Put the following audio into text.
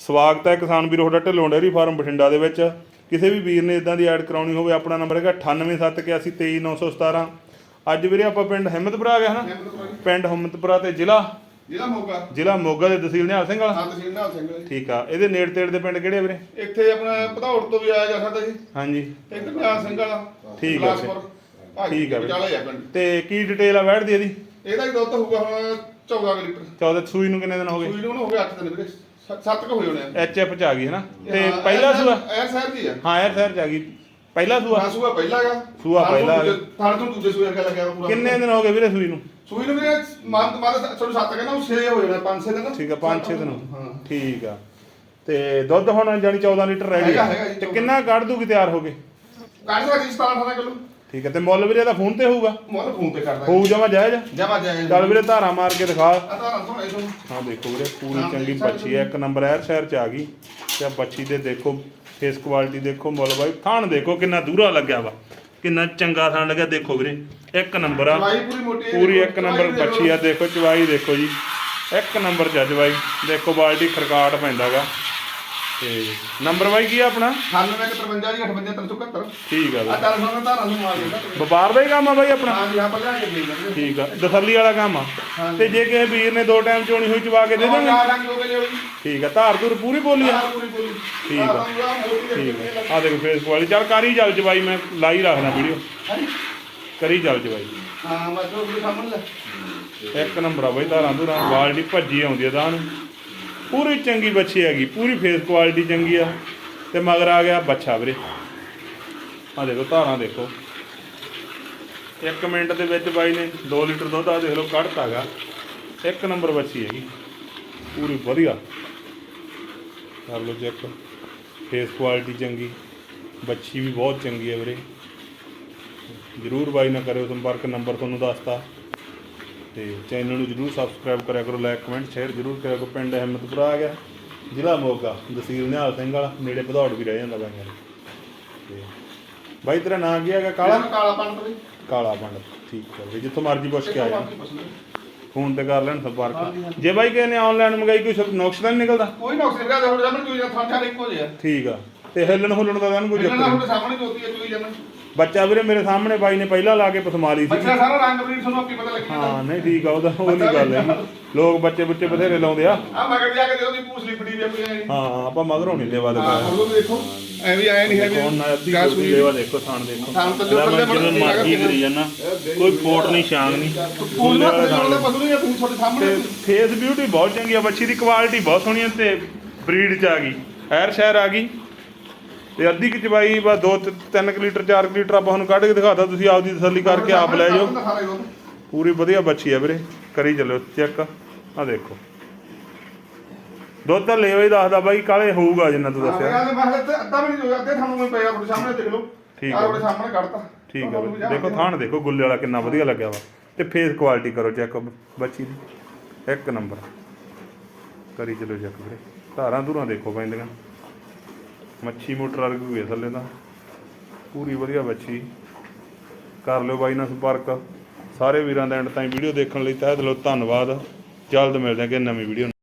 ਸਵਾਗਤ ਹੈ ਕਿਸਾਨ ਵੀਰੋ ਤੁਹਾਡਾ ਢਿੱਲੋਂ ਡੇਅਰੀ ਫਾਰਮ ਬਠਿੰਡਾ ਦੇ ਵਿੱਚ। ਕਿਸੇ ਵੀ ਵੀਰ ਨੇ ਇਦਾਂ ਦੀ ਐਡ ਕਰਾਉਣੀ ਹੋਵੇ ਆਪਣਾ ਨੰਬਰ ਹੈਗਾ 9871823917 ਅੱਜ ਵੀਰੇ ਆਪਾਂ ਪਿੰਡ ਹਿੰਮਤਪੁਰਾ ਆ ਗਿਆ ਹਨਾ? ਪਿੰਡ ਹਿੰਮਤਪੁਰਾ ਤੇ ਜ਼ਿਲ੍ਹਾ? ਜ਼ਿਲ੍ਹਾ ਮੋਗਾ। ਜ਼ਿਲ੍ਹਾ ਮੋਗਾ ਦੇ ਤਹਿਸੀਲ ਨਿਹਾਲ ਸਿੰਘ ਵਾਲਾ? ਹਾਂ ਤਹਿਸੀਲ ਨਾਲ ਸਿੰਘ ਜੀ। ਠੀਕ ਆ। ਇਹਦੇ ਨੇੜੇ ਤੇੜੇ ਦੇ ਪਿੰਡ ਕਿਹੜੇ ਆ ਵੀਰੇ? ਇੱਥੇ ਆਪਣਾ ਭਦੌੜ ਤੋਂ ਵੀ ਆਇਆ ਜਾ ਸਕਦਾ ਜੀ। ਹਾਂਜੀ। ਇੱਕ ਨਿਆਲ ਸਿੰਘ ਵਾਲਾ ਠੀਕ ਆ ਠੀਕ ਆ ਤੇ ਕੀ ਡਿਟੇਲ ਆ ਵੈਟ ਦੀ ਇਹਦੀ? ਇਹਦਾ ਹੀ ਦੁੱਧ ਹੋਊਗਾ ਹੁਣ 14 ਕੁ ਲੀਟਰ। 14 ਸੂਈ ਨੂੰ ਕਿੰਨੇ ਦਿਨ ਹੋ ਗਏ? ਸੂਈ ਨੂੰ ਹੋ ਗਿਆ 8 ਦਿਨ ਵੀਰੇ। 7 ਕੁ ਹੋ ਜਾਣੇ ਆ। ਐਚ ਐਫ ਚ ਆ ਗਈ ਹਨਾ? ਤੇ ਹਾਂ, ਪਹਿਲਾ ਇਹ ਸੂਆ? ਇਹ ਸ਼ਹਿਰ ਦੀ ਆ। ਹਾਂ ਯਾਰ ਚ ਆ ਗਈ। ਪਹਿਲਾ ਸੂਆ? ਹਾਂ ਸੂਆ ਪਹਿਲਾ ਹੈਗਾ। ਸੂਆ ਪਹਿਲਾ ਹੈਗਾ। ਥਾਣ ਤੋਂ ਦੂਜੇ ਸੂਏ ਵਰਗਾ ਲੱਗਿਆ ਪੂਰਾ। ਕਿੰਨੇ ਦਿਨ ਹੋ ਗਏ ਵੀਰੇ ਸੂਈ ਨੂੰ? ਸੂਈ ਨੂੰ ਵੀਰੇ ਮਾਨ ਮਾਨ ਤੁਹਾਨੂੰ 7 ਕਹਿੰਦਾ ਉਹ 6 ਹੋ ਜਾਣਾ 5 6 ਦਿਨ। ਠੀਕ ਆ 5-6 ਦਿਨ। ਹਾਂ। ਠੀਕ ਆ। ਤੇ ਦੁੱਧ ਹੁਣ ਜਾਨੀ 14 ਲੀਟਰ ਰੈਡੀ ਆ। ਹੈਗਾ, ਹੈਗਾ ਜੀ, ਤੇ 14 ਕਿੰਨਾ ਕੱਢ ਦੂਗੀ ਤਿਆਰ ਹੋ ਗਏ ਕੱਢ ਸਕਦੀ 17 18 ਕਿਲੋ। ਠੀਕ ਆ ਤੇ ਮੁੱਲ ਵੀਰੇ ਦਾ ਫੋਨ ਤੇ ਹੋਊਗਾ? ਮੁੱਲ ਫੋਨ ਤੇ ਕਰਦਾ। ਹੋਊ ਜਮਾ ਜਾਇਜ਼? ਜਮਾ ਜਾਏ ਚੱਲ ਵੀਰੇ ਧਾਰਾ ਮਾਰ ਕੇ ਦਿਖਾ। ਆ ਤਾਂ ਰੰਸੋਂ ਇਹ ਤੋਂ ਹਾਂ ਦੇਖੋ ਵੀਰੇ ਪੂਰੀ ਚੰਗੀ ਬੱਚੀ ਹੈ। ਇੱਕ ਨੰਬਰ ਐਰ ਸ਼ਹਿਰ ਚ ਆ ਗਈ। ਤੇ ਬੱਚੀ ਦੇ ਦੇਖੋ ਫੇਸ ਕੁਆਲਿਟੀ ਦੇਖੋ ਮੁੱਲ ਬਾਈ। ਥਾਣ ਦੇਖੋ ਕਿੰਨਾ ਦੂਰਾ ਲੱਗਿਆ ਵਾ। ਕਿੰਨਾ ਚੰਗਾ ਥਾਣ ਲੱਗਿਆ ਦੇਖੋ ਵੀਰੇ। ਇੱਕ ਨੰਬਰ ਆ। ਚਵਾਈ ਪੂਰੀ ਮੋਟੀ ਹੈ, ਪੂਰੀ ਦੇਖੋ, ਇੱਕ ਨੰਬਰ ਦੇਖ ਬੱਚੀ ਆ ਦੇਖੋ। ਚਵਾਈ ਦੇਖੋ ਜੀ। ਇੱਕ ਨੰਬਰ ਆ ਚਵਾਈ। ਦੇਖੋ ਬਾਲਟੀ ਖੜਕਾਟ ਪੈਂਦਾਗਾ ਤੇ ਨੰਬਰ ਬਾਈ ਕੀ ਆ ਆਪਣਾ? 98 55 58 371 ਠੀਕ ਆ ਆ ਬਈ ਤਾਂ ਸਾਨੂੰ ਤਾਂ ਨੂੰ ਮਾਰ ਦਿੰਦਾ ਵਪਾਰ ਦਾ ਹੀ ਕੰਮ ਆ ਬਾਈ ਆਪਣਾ? ਹਾਂ ਜੀ ਹਾਂ ਪੱਲਾ ਕੇ ਦੇ ਦਿੰਦੇ ਠੀਕ ਆ। ਤਸੱਲੀ ਵਾਲਾ ਕੰਮ ਆ। ਤੇ ਜੇ। ਕਿਸੇ ਵੀਰ ਨੇ ਦੋ ਟਾਈਮ ਚੋਣੀ ਹੋਈ ਚਵਾ ਕੇ ਦੇ ਦੇਣਗੇ ਚਾਰ ਰੰਗ ਹੋ ਗਏ ਜੀ। ਠੀਕ ਆ। ਧਾਰ ਧੁਰ ਪੂਰੀ ਬੋਲੀ ਆ? ਆਹ ਪੂਰੀ ਪੂਰੀ ਠੀਕ ਆ। ਠੀਕ ਆ। ਆ। ਦੇਖੋ ਫੇਸ ਕੁਆਲਿਟੀ ਚੱਲ ਕਰੀ ਚੱਲ ਬਾਈ ਮੈਂ ਲਾਈ ਰੱਖਦਾ ਵੀਡੀਓ। ਕਰੀ ਚੱਲ ਬਾਈ ਹਾਂ ਮੈਂ ਤੋਂ ਵੀ ਸਾਹਮਣੇ ਲੈ ਇੱਕ ਨੰਬਰ ਆ ਬਾਈ ਧਾਰਾਂ ਧੁਰਾਂ ਬਾਲਟੀ ਭੱਜੀ ਆਉਂਦੀ ਆ ਨੂੰ ਪੂਰੀ ਚੰਗੀ ਬੱਚੀ ਹੈਗੀ, ਪੂਰੀ ਫੇਸ ਕੁਆਲਿਟੀ ਚੰਗੀ ਆ। ਤੇ ਮਗਰ ਆ ਗਿਆ ਬੱਚਾ ਵੀਰੇ। ਆ ਦੇਖੋ, ਧਾਰਾਂ ਦੇਖੋ। ਇੱਕ ਮਿੰਟ ਦੇ ਵਿੱਚ ਬਾਈ ਨੇ 2 ਲੀਟਰ ਦੁੱਧ ਆ ਦੇਖ ਲਓ ਕੱਢਤਾਗਾ ਇੱਕ ਨੰਬਰ ਬੱਚੀ ਹੈਗੀ। ਪੂਰੀ ਵਧੀਆ। ਕਰ ਲਓ ਚੈੱਕ ਫੇਸ ਕੁਆਲਿਟੀ ਚੰਗੀ। ਬੱਚੀ ਵੀ ਬਹੁਤ ਚੰਗੀ ਹੈ ਵੀਰੇ। ਜਰੂਰ ਬਾਈ ਨਾ ਕਰਿਓ ਸੰਪਰਕ, ਨੰਬਰ ਤੁਹਾਨੂੰ ਦੱਸਤਾ। ਤੇ ਚੈਨਲ ਨੂੰ ਜਰੂਰ ਸਬਸਕ੍ਰਾਈਬ ਕਰਿਆ ਕਰੋ ਲਾਈਕ ਕਮੈਂਟ ਸ਼ੇਅਰ ਜਰੂਰ ਕਰਿਆ ਕਰੋ। ਪਿੰਡ ਅਹਿਮਦਪੁਰਾ ਆ ਗਿਆ ਜ਼ਿਲ੍ਹਾ ਮੋਗਾ ਤਹਿਸੀਲ ਨਿਹਾਲ ਸਿੰਘ ਵਾਲਾ ਨੇੜੇ ਭਦੌੜ ਵੀ ਰਹਿ ਜਾਂਦਾ ਬਾਈਆਂ ਤੇ ਬਾਈ ਤੇਰਾ ਨਾਂ ਕੀ ਹੈਗਾ? ਕਾਲਾ? ਕਾਲਾ ਪੰਨ ਤੋਂ ਕਾਲਾ ਪੰਡ ਠੀਕ ਹੈ ਵੀ ਜਿੱਥੋਂ ਮਰਜ਼ੀ ਪੁੱਛ ਕੇ ਆ ਜਾ ਕੋਈ ਫੋਨ ਤੇ ਕਰ ਲੈਣ ਸੰਪਰਕ। ਜੇ ਬਾਈ ਕਿਸੇ ਨੇ ਆਨਲਾਈਨ ਮੰਗਾਈ ਕੋਈ ਨੁਕਸ ਤਾਂ ਨਹੀਂ ਨਿਕਲਦਾ? ਨੌਕਰੀ ਨਹੀਂ ਕਰਦਾ ਹੁਣ ਜਮਨ ਤੂੰ ਜਾਂ ਥਾਂ ਇੱਕੋ ਜਿਹਾ ਠੀਕ ਆ। ਤੇ ਹਿੱਲਣ ਹੁੱਲਣ ਦਾ ਤਾਂ ਕੋਈ ਚੱਕਰ। ਨਹੀਂ। ਸਾਹਮਣੇ ਜੋਤੀ ਹੈ ਤੂੰ ਜਮਨ। ਬੱਚਾ ਵੀਰੇ ਮੇਰੇ ਸਾਹਮਣੇ ਬਾਈ ਨੇ ਪਹਿਲਾਂ ਲਾ ਕੇ ਪਸਮਾ ਲਈ ਸੀ। ਬੱਚਾ ਸਾਰਾ ਰੰਗ ਬਰੀਡ ਤੁਹਾਨੂੰ ਆਪੀ ਪਤਾ ਲੱਗ ਜਾਂਦਾ ਹਾਂ ਨਹੀਂ ਠੀਕ ਆ ਉਹਦਾ ਉਹ ਨਹੀਂ ਗੱਲ ਹੈ ਲੋਕ ਬੱਚੇ ਬੱਚੇ ਬਥੇਰੇ ਲਾਉਂਦੇ ਆ। ਆ ਮਗਰ ਜਾ ਕੇ ਦੇਖੋ ਦੀ ਪੂਛ ਲਿਪੜੀ ਵੀ ਆਪਣੀ ਹਾਂ ਆਪਾਂ ਮਗਰੋਂ ਨਹੀਂ ਲੈਵਾ ਹਾਂ ਦਿਖਾਇਆ ਉਹ ਦੇਖੋ ਐਵੇਂ ਆਇਆ ਨਹੀਂ ਹੈ ਕੌਣ ਨਾ ਅੱਧੀ ਗਾਸ ਕੋਈ ਲੈਵਾ ਦੇਖੋ ਥਾਣ ਦੇਖੋ। ਥਾਣ ਥੱਲੇ ਲੈ ਮੈਂ ਉੱਪਰ ਜਿਵੇਂ ਦੇ ਮਰਜ਼ੀ ਕਰੀ ਜਾਣਾ। ਕੋਈ ਫੋਟ ਨਹੀਂ ਛਾਂਗ ਨਹੀਂ। ਗੁੱਲੇ ਨਾ ਪਸੂ ਨਹੀਂ ਤੂੰ ਤੁਹਾਡੇ ਸਾਹਮਣੇ। ਫੇਸ ਬਿਊਟੀ ਬਹੁਤ ਚੰਗੀ ਆ ਬੱਚੀ ਦੀ ਕੁਆਲਿਟੀ ਬਹੁਤ ਸੋਹਣੀ ਹੈ ਤੇ ਬਰੀਡ ਚ ਆ ਗਈ। ਐਰ ਸ਼ਹਿਰ ਆ ਗਈ। ਤੇ ਅੱਧੀ ਕਿ ਚਬਾਈ ਬਸ 2 3 ਲੀਟਰ 4 ਲੀਟਰ ਆਪਾਂ ਤੁਹਾਨੂੰ ਕੱਢ ਕੇ ਦਿਖਾਤਾ ਤੁਸੀਂ ਆਪਦੀ ਤਸੱਲੀ ਕਰਕੇ ਆਪ ਲੈ ਜਾਓ। ਪੂਰੀ ਵਧੀਆ ਬੱਚੀ ਆ ਵੀਰੇ ਕਰੀ ਚੱਲਿਓ ਚੈੱਕ। ਆ ਦੇਖੋ। ਦੁੱਧ ਤਾਂ ਹੀ ਦੱਸਦਾ ਬਾਈ ਕਾਲੇ ਹੋਊਗਾ ਜਿੰਨਾ ਤੂੰ ਦੱਸਿਆ। ਅੱਧਾ ਵੀ ਨਹੀਂ ਹੋਇਆ ਅੱਧੇ ਤੁਹਾਨੂੰ ਮੈਂ ਪਿਆ ਤੁਹਾਡੇ ਸਾਹਮਣੇ ਦੇਖ ਲਓ। ਠੀਕ ਆ। ਤੁਹਾਡੇ ਸਾਹਮਣੇ ਕੱਢਤਾ। ਠੀਕ ਆ ਬਈ ਦੇਖੋ ਥਾਣ ਦੇਖੋ ਗੁੱਲੇ ਵਾਲਾ ਕਿੰਨਾ ਵਧੀਆ ਲੱਗਿਆ ਵਾ। ਤੇ ਫੇਸ ਕੁਆਲਿਟੀ ਕਰੋ ਚੈੱਕ ਬੱਚੀ ਦੀ। ਇੱਕ ਨੰਬਰ। ਕਰੀ ਚਲੋ ਚੈੱਕ ਵੀਰੇ। ਧਾਰਾਂ ਧੂਰਾਂ ਦੇਖੋ ਪੈਂਦੀਆਂ। ਮੱਛੀ ਮੋਟਰ ਵਰਗੀ ਹੋਈ ਥੱਲੇ ਤਾਂ। ਪੂਰੀ ਵਧੀਆ ਮੱਛੀ। ਕਰ ਲਿਓ ਬਾਈ ਨਾਲ ਸੰਪਰਕ। ਸਾਰੇ ਵੀਰਾਂ ਦਾ ਐਂਡ ਤਾਈਂ ਵੀਡੀਓ ਦੇਖਣ ਲਈ ਤਹਿ ਦਿਲੋਂ ਧੰਨਵਾਦ। ਜਲਦ ਮਿਲਦੇ ਹਾਂ ਕਿ ਨਵੀਂ ਵੀਡੀਓ